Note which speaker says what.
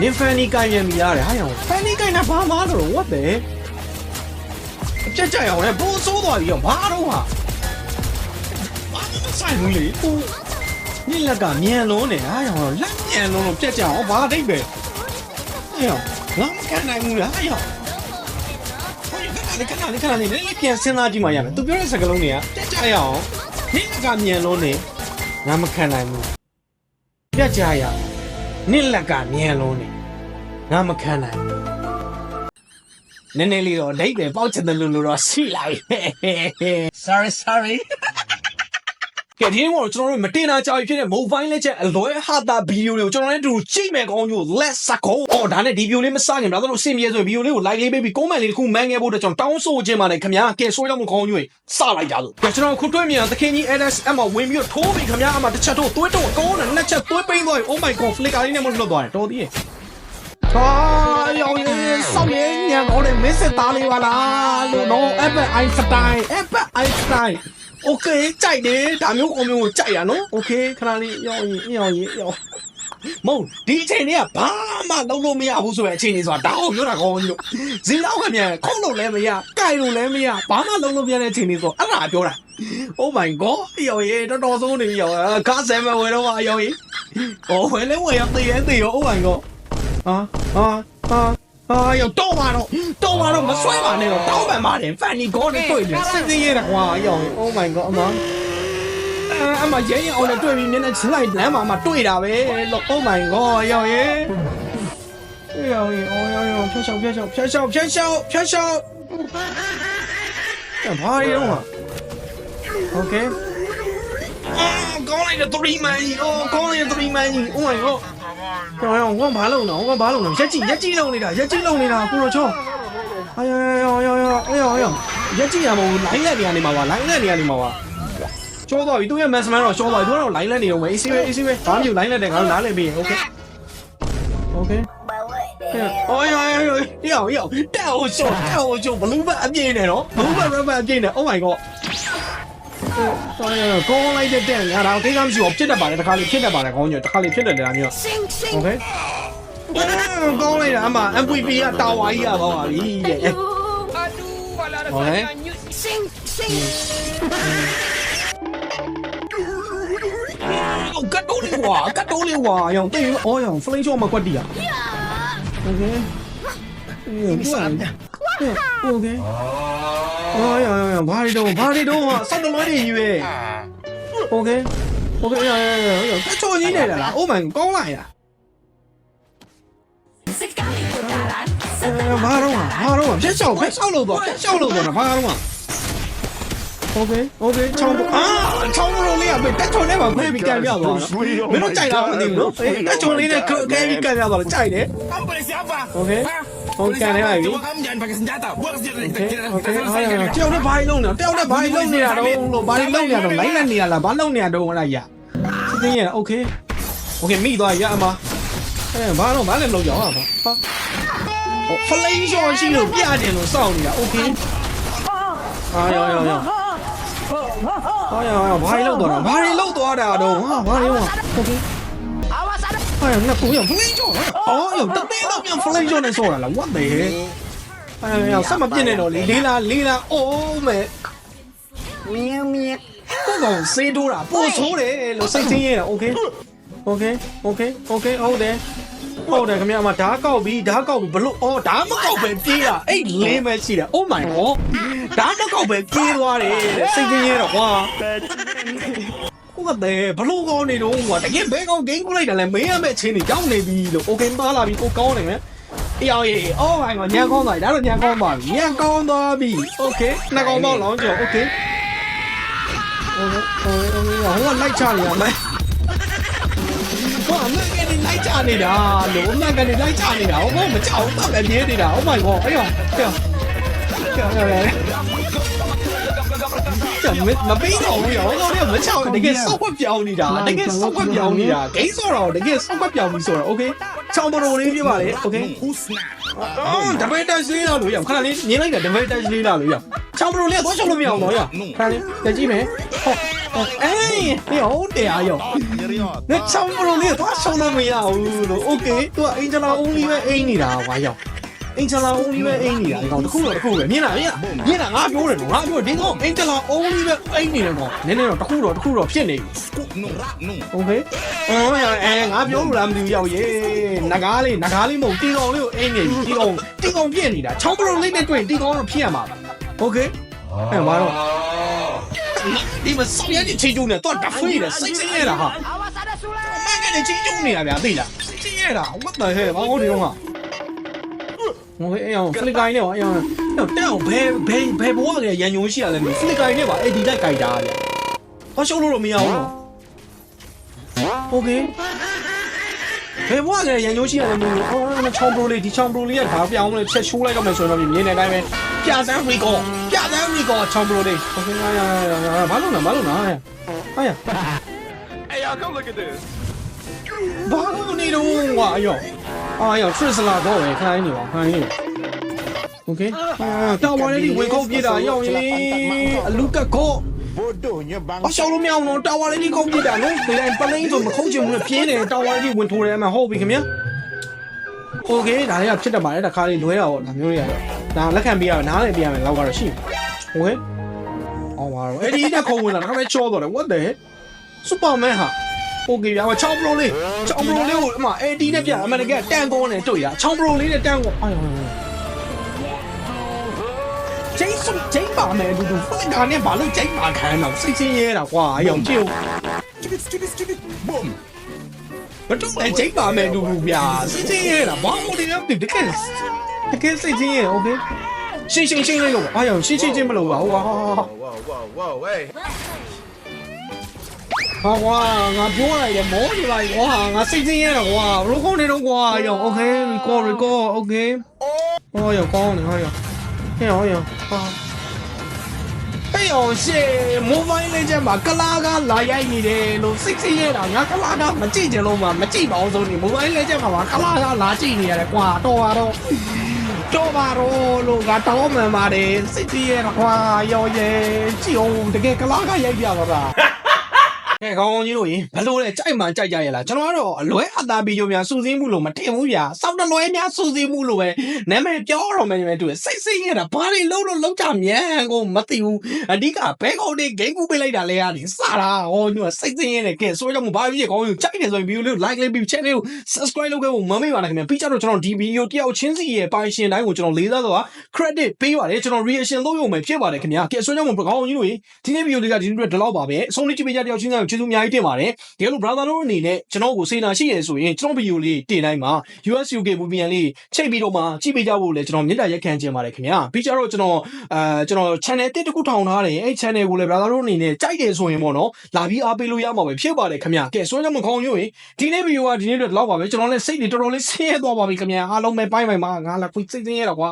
Speaker 1: နင်ဖန်နီကိုင်မြန်မိရတယ်ဟာရောင်ဖန်နီကိုင်တာဘာမှတော့ what the အပြတ်ကြရအောင်လေဘိုးဆိုးသွားပြီရောဘာတော့ဟာဘာမှမဆိုင်ဘူးလေဟိုညလက်ကမြန်လုံးနေဟာရောင်လက်မြန်လုံးလို့ပြတ်ကြအောင်ဘာအတိတ်ပဲဟာရောင်ငါမခံနိုင်ဘူးလားဟာရောင်ဟိုခဏလေးခဏလေးခဏလေးလေးပြန်စဉ်းစားကြည့်မှရမယ်သူပြောတဲ့စကားလုံးတွေကပြတ်ကြရအောင်ညလက်ကမြန်လုံးနေငါမခံနိုင်ဘူးပြတ်ကြရအောင် ညလက်ကမြန်လုံးနေငါမခံနိုင်ဘူးနည်းနည်းလေးတော့ဒိတ်ပဲပေါက်ချင်တယ်လို့လို့တော့ရှိလာပြီ sorry sorry ကဲဒီနေ့ကတော့ကျွန်တော်တို့မတင်တာကြာပြီဖြစ်တဲ့ Mobile Legend အလွဲဟာတာဗီဒီယိုလေးကိုကျွန်တော်လည်းတူကြည့်မယ်ကောင်းကြီး Let's go အော်ဒါနဲ့ဒီဗီဒီယိုလေးမစခင်ဗျာတို့အဆင်ပြေဆိုဗီဒီယိုလေးကို like လေးပေးပြီး comment လေးတစ်ခုမန်းခဲ့ဖို့အတွက်ကျွန်တော်တောင်းဆိုခြင်းပါတယ်ခင်ဗျာကဲဆိုရအောင်ကောင်းကြီးစလိုက်ကြလို့ကဲကျွန်တော်ခုတွေ့မြန်သခင်ကြီး LSM မှာဝင်ပြီးထိုးပြီခင်ဗျာအမှတစ်ချက်ထိုးသွေးတော့အကောင်းနဲ့နှစ်ချက်သွေးပိန်းသွားပြီ Oh my god flicker လေးနဲ့မလွတ်သွားတယ်တော်သေးရဲ့ဟာရောင် လေးစစ်သားလေးပါလားလို့နော်အပက်အိုင်စတိုင်းအပက်အိုင်စတိုင်းโอเคကြိုက်တယ်ဒါမျိုးကွန်မျိုးကိုကြိုက်ရနော်โอเคခဏလေးရောက်ရင်ရောက်ရင်ရောက်မဟုတ်ဒီအချိန်တွေကဘာမှလုံးလို့မရဘူးဆိုတဲ့အချိန်တွေဆိုတာဒါအောင်ပြောတာကောင်းကြီးလို့ဇင်းတော့ကမြန်ခုတ်လို့လည်းမရကြိုက်လို့လည်းမရဘာမှလုံးလို့မရတဲ့အချိန်တွေဆိုအဲ့ဒါပြောတာ Oh my god ရောက်ရေတော်တော်ဆိုးနေပြီရောက်ကားဆယ်မဝယ်တော့ပါရောက်ရေဟောဝယ်လဲဝယ်ရသေးရသေးရော Oh my god ဟာဟာဟာ အာယောတော့ပါတော့တော့ပါတော့မဆွဲပါနဲ့တော့တောင်းပန်ပါတယ်ဖန်နီကောနဲ့တွေ့တယ်စစ်စင်းရဲတာကွာယော Oh my god အမအမရဲရင်အောင်နဲ့တွေ့ပြီးနည်းနည်းချင်းလိုက်လမ်းမှာမှတွေ့တာပဲလို့ Oh my god ယောရေယောရေ Oh ယောယောဖြောက်ရှောက်ဖြောက်ရှောက်ဖြောက်ရှောက်ဖြောက်ရှောက်ဖြောက်ရှောက်ဘာရေတော့ Okay ကောင်းလိုက်တဲ့3 man ကြီး Oh ကောင်းလိုက်တဲ့3 man ကြီး Oh my god ရောငါဘာလုံးနော်ငါဘာလုံးနော်ရက်ကြီးရက်ကြီးလုံးနေတာရက်ကြီးလုံးနေတာကိုရောချောအာယောယောယောယောအေးယောယောရက်ကြီးရမဟုတ်လိုင်းလက်နေရနေမှာပါလိုင်းလက်နေရနေမှာပါချောသွားပြီသူရဲ့မက်စမန်တော့ချောသွားပြီသူကတော့လိုင်းလက်နေတော့မယ်အေးစီးပဲအေးစီးပဲဘာမှမဖြစ်လိုင်းလက်တယ်ငါတို့နားလည်ပြီးရင်โอเคโอเคအော်ယောယောယောယောတက်အောင်ရှောတက်အောင်ရှောဘလူးဘတ်အပြင်းနေနော်ဘလူးဘတ်ရဘတ်အပြင်းနေ Oh my god တော်ရကောင်းလိုက်တဲ့တဲ့ငါတော့ကိစ္စမရှိဘူးဖြစ်တတ်ပါတယ်တစ်ခါလေးဖြစ်တတ်ပါတယ်ကောင်းညတစ်ခါလေးဖြစ်တတ်တယ်ဒါမျိုး
Speaker 2: Sing, sing.
Speaker 1: Okay ကောင်းလိုက်တာအမ MVP ကတာဝါကြီးရပါပါပြီတဲ့
Speaker 2: Aduh,
Speaker 1: Okay
Speaker 2: sing, sing.
Speaker 1: အော်ကတ်တိုးလေးကွာကတ်တိုးလေးကွာရောင်တိတ်အော်ရောင် flame shot မကွက်တီးရ Okay ဒီစ မ်းโอเคအော်ရောင်ရောင်ဘာတွေတော့ဘာတွေတော့စောက်တလွဲတွေယူရဲ့ Okay Okay ရောင်ရောင်ရောင်ရောင်ချောကြီးနေတာလား Oh my ကောင်းလိုက်လား
Speaker 2: Sekali putaran.
Speaker 1: အဲဘာတော့ဘာတော့ဖြတ်ချောက်ဖြတ်ချောက်လို့တော့ဖြတ်ချောက်လို့တော့ဘာတော့โอเคโอเคချောင်းအာချောင်းလို့လေးကပဲတက်ချုံနဲ့ပါခွဲပြီးကန်ပြသွားတော့မင်းတို့ကြိုက်တာမသိဘူးနော်တက်ချုံလေးနဲ့ခဲပြီးကန်ပြသွားတော့ကြိုက်တယ်
Speaker 3: Kamu pada siapa?
Speaker 1: Okey.
Speaker 3: Hah?
Speaker 1: Okey,
Speaker 3: Pada
Speaker 1: ni
Speaker 3: siapa?
Speaker 1: lagi.
Speaker 3: Cuma kamu jangan pakai senjata. Buat senjata.
Speaker 1: โอเค โอเคအားရတယောက်နဲ့ဘာလုံးနေတယောက်နဲ့ဘာလုံးနေတာတော့လို့ဘာလုံးနေတာတော့လိုင်းလက်နေတာလားဘာလုံးနေတာတော့ဟလာရသိသိရโอเคโอเคမိသွားရအမအဲဘာတော့ဘာလဲမလုပ်ကြအောင်ဟာဟာဖလိန်ရှော့ရှိလို့ပြတယ်လို့စောင့်နေတာโอเคအာရောရောရောအာရောရောဘာလုံးတော့ဘာလုံးသွားတာတော့ဟာဘာလုံးโอเค
Speaker 2: Awas ada.
Speaker 1: 哎呀，那不要 flame ကြော哦哟，တသေးတော့ပြန် flame ကြောနဲ့ဆော့တာလား what the heck 哎呀，ဆက်မပြစ်နေတော့လေလေးလားလေးလားအိုးမဲမြင်းမြင်းကိုကောင်စေးတိုးတာပို့ဆိုးတယ်လို့စိတ်ချင်းရတာ okay okay okay okay ဟုတ်တယ်ဟုတ်တယ်ခင်ဗျာမဓာတ်ကောက်ပြီးဓာတ်ကောက်ပြီးဘလို့အော်ဓာတ်မကောက်ပဲပြေးတာအဲ့လင်းပဲရှိတယ် oh my god ဓာတ်မကောက်ပဲပြေးသွားတယ်စိတ်ချင်းရတော့ကွာ ဟု တ်ကဲ့ဘလို့ကောင်းနေတော့ကွာတကယ်ဘဲကောင်းဂိမ်းကူလိုက်တာလဲမင်းရမဲ့ချင်းနေကြောင်းနေပြီလို့ okay သားလာပြီကိုကောင်းနေမယ်အေးအောင်ရေးအော်ဟိုင်ကညံကောင်းသွားပြီဒါတော့ညံကောင်းသွားပြီညံကောင်းသွားပြီ okay နှစ်ကောင်တော့လောင်းကျော် okay ဟိုဟိုဟိုဟိုလိုက်ချနေရမယ်ဟိုအမေကနေလိုက်ချနေတာလို့အမေကနေလိုက်ချနေတာဟိုမချောင်းတော့လည်းပြေးနေတာ oh my god အေးအောင်အေးအောင်ကြောက်ရ တာမပေးတော့ဘူးရောဟိုတော့မချောင်းတကယ်ဆောက်ွက်ပြောင်းနေတာတကယ်ဆောက်ွက်ပြောင်းနေတာဂိမ်းဆော်တော့တကယ်ဆောက်ွက်ပြောင်းပြီဆိုတော့โอเคချောင်းတော်တော်လေးပြပါလေโอ
Speaker 3: เค
Speaker 1: အော်ဒဘယ်တက်လေးလာလို့ရအောင်ခဏလေးနင်းလိုက်တာဒဘယ်တက်လေးလာလို့ရအောင်ချောင်းတော်လေးကတော့ချောင်းလို့မရအောင်တော့ရခဏလေးကြည့်ကြည့်မယ်ဟောအေးဒီဟုတ်တယ်အယောလက်ချောင်းတော်လေးတော့ချောင်းလို့မရဘူးလို့โอเคသူကအင်ဂျလာ only ပဲအိမ်နေတာဝါရောက် ယော။ Angela Only ပဲအိမ်နေတာဒီကောင်တစ်ခုတော့တစ်ခုပဲမြင်လားမြင်လားမြင်လားငါပြောတယ်နော်ငါပြောတယ်ဒီကောင် Angela Only ပဲအိမ်နေတယ်ကောင်နည်းနည်းတော့တစ်ခုတော့တစ်ခုတော့ဖြစ်နေပြီ
Speaker 3: Scoop no rap no.
Speaker 1: Okay အော်အဲငါပြောလို့လားမသိဘူးယောရေငကားလေးငကားလေးမဟုတ်တီကောင်လေးကိုအိမ်နေပြီတီကောင်တီကောင်ပြည့်နေတာချောင်းပလုံးလေးနဲ့တွေ့ရင်တီကောင်တော့ဖြစ်ရမှာပါ Okay အဲမှာတော့ဒီမဆောက်ရတဲ့ချိန်ကျုံနဲ့တော့တဖေးတယ်စိတ်ဆင်းရတာဟာ
Speaker 2: Awas ada Sule.
Speaker 1: မန်ကနေချင်းကျုံနေတာဗျာသိလားချင်းရတာ what the hell ဘာလို့ဒီတော့ဟာ ဟိုအေးအောင်ဖလစ်ကိုင်းနဲ့ပါအေးအောင်တော့တက်အောင်ဘယ်ဘယ်ဘယ်ဘဝကရန်ယုံရှိရလဲမသိဖလစ်ကိုင်းနဲ့ပါအဲ့ဒီလိုက်ကြိုက်တာဗျာဘာရှုံးလို့တော့မရဘူးနော်โอเคဘယ်ဘဝကရန်ယုံရှိရလဲမသိဘူးအော်ချောင်းပရိုလေးဒီချောင်းပရိုလေးကဒါပြောင်းလဲချက်ချိုးလိုက်တော့မယ်ဆိုတော့မြင်နေတိုင်းပဲပြစမ်းရီကောပြစမ်းရီကောချောင်းပရိုလေးโอเคဟာဟာဘာလို့လဲဘာလို့လဲဟာရ
Speaker 3: Hey, y'all, come look at this.
Speaker 1: ဘာလို့နေတော့ကွာအယော အာယောထရစ်လာတော့ပဲခိုင်းနေပါခိုင်းနေโอเคအာတော်ဝါလေးဝင်ခုတ်ပြတာရောက်ရင်အလူကကော
Speaker 3: Bodohnya bang.
Speaker 1: အရှောင်းလို့မရအောင်တော့တာဝါလေးခုတ်ပြတာနော်ဒီတိုင်းပလိန်ဆိုမခုတ်ချင်ဘူးနဲ့ပြင်းတယ်တာဝါလေးဝင်ထိုးတယ်အမှဟုတ်ပြီခင်ဗျာโอเคဒါလေးကဖြစ်တတ်ပါတယ်တခါလေးလွဲတာပေါ့ဒါမျိုးတွေကတော့ဒါလက်ခံပြရမယ်နားလည်းပြရမယ်လောက်ကတော့ရှိတယ်โอเคအော်ပါတော့အဲ့ဒီတက်ခုံဝင်လာတော့ပဲချောတော့တယ် what the heck စူပါမန်ဟာ 4K ပြမချောင်း Pro လေးချောင်း Pro လေးကိုအမ AD နဲ့ပြအမှန်တကယ်တန်ကောနဲ့တွေ့ရချောင်း Pro လေးနဲ့တန်ကောအာဂျိတ်စုဂျိတ်ပါမယ်ဒူဒူဖက်ဒါနဲ့ဘာလို့ဂျိတ်ပါခံတော့စိတ်ချင်းရဲတာကွာအယောင်ကြည့်ဦး
Speaker 3: Stupid stupid stupid boom
Speaker 1: ဘတူအကျိတ်ပါမယ်ဒူဒူဗျာစိတ်ချင်းရဲတာဘာမို့ဒီလဲတကယ်တကယ်စိတ်ချင်းရဲ okay ရှင်းရှင်းရှင်းလေးလို့အာယောင်ရှင်းရှင်းချင်းမလို့ပါဟိုဟာ
Speaker 3: ဝါဝါဝါဝါဝါဝဲ
Speaker 1: ဟာကွာငါပြောလိုက်တယ်မောနေလိုက်ကွာငါစိတ်ချင်းရဲတာကွာဘလို့ကောင်းနေတော့ကွာယောโอเค record record โอเคဟောယောကောင်းနေဟောယောဟဲ့ဟောယောဟာဟဲ့ယောရှေ mobile legend မှာကလာကလာရိုက်နေတယ်လို့စိတ်ချင်းရဲတာငါကလာကမကြည့်ကြလို့မှမကြည့်ပါအောင်ဆိုနေ mobile legend မှာကလာကလာကြည့်နေရတယ်ကွာတော်ပါတော့တော်ပါတော့လို့ငါတောင်းမှန်ပါတယ်စိတ်ချင်းရဲတာကွာယော ရဲကြည့်အောင်တကယ်ကလာကရိုက်ပြတော့တာကဲကောင်းကောင်းကြီးတို့ရင်ဘလို့လဲကြိုက်မှကြိုက်ကြရလားကျွန်တော်ကတော့အလွဲအသားပြီးကြများစူးစင်းမှုလို့မထင်ဘူးဗျာစောက်တလွဲများစူးစင်းမှုလို့ပဲနာမည်ပြောတော့မယ်ညီမတို့စိတ်စိတ်ရတာဘာတွေလုံးလို့လုံးချမြန်ကိုမသိဘူးအဓိကဘဲကောင်းတွေဂိမ်းကူပေးလိုက်တာလဲရတယ်စတာဟောညစိတ်စိတ်ရတယ်ကဲဆိုကြမို့ဘာဖြစ်ကောင်းကြီးကြိုက်တယ်ဆိုရင် view လေး like လေးပြီး channel လေးကို subscribe လုပ်ခဲ့ဖို့မမေ့ပါနဲ့ခင်ဗျာပြီးကြတော့ကျွန်တော်ဒီ video တယောက်ချင်းစီရဲ့ပိုင်ရှင်တိုင်းကိုကျွန်တော်လေးစားစွာ credit ပေးပါတယ်ကျွန်တော် reaction လုပ်ရုံပဲဖြစ်ပါတယ်ခင်ဗျာကဲဆိုကြမို့ကောင်းကြီးတို့ဒီနေ့ video လေးကဒီနေ့အတွက်ဒီလောက်ပါပဲအဆုံးလေးကြည့်ပေးကြတယောက်ချင်းစီကိုကျေးဇူးအများကြီးတင်ပါတယ်ဒီလို brother တို့အနေနဲ့ကျွန်တော်ကိုစေနာရှိရဆိုရင်ကျွန်တော် video လေးတင်တိုင်းမှာ US UK movie လေးချိန်ပြီးတော့မှကြည့်ပေးကြဖို့လည်းကျွန်တော်မြတ်တာရက်ခံခြင်းပါတယ်ခင်ဗျာပြီးကြတော့ကျွန်တော်အာကျွန်တော် channel တစ်တစ်ခုထောင်ထားတယ်အဲ့ channel ကိုလည်း brother တို့အနေနဲ့ကြိုက်တယ်ဆိုရင်ပေါ့နော်လာပြီးအားပေးလို့ရမှာပဲဖြစ်ပါတယ်ခင်ဗျာကဲဆိုကြမို့ကောင်းကြီးဒီနေ့ video ကဒီနေ့အတွက်ဒီလောက်ပါပဲကျွန်တော်လည်းစိတ်တွေတော်တော်လေးဆင်းရဲသွားပါပြီခင်ဗျာအားလုံးပဲပိုင်းပိုင်းမှာငါလာခွေစိတ်ဆင်းရဲတော့ကွာ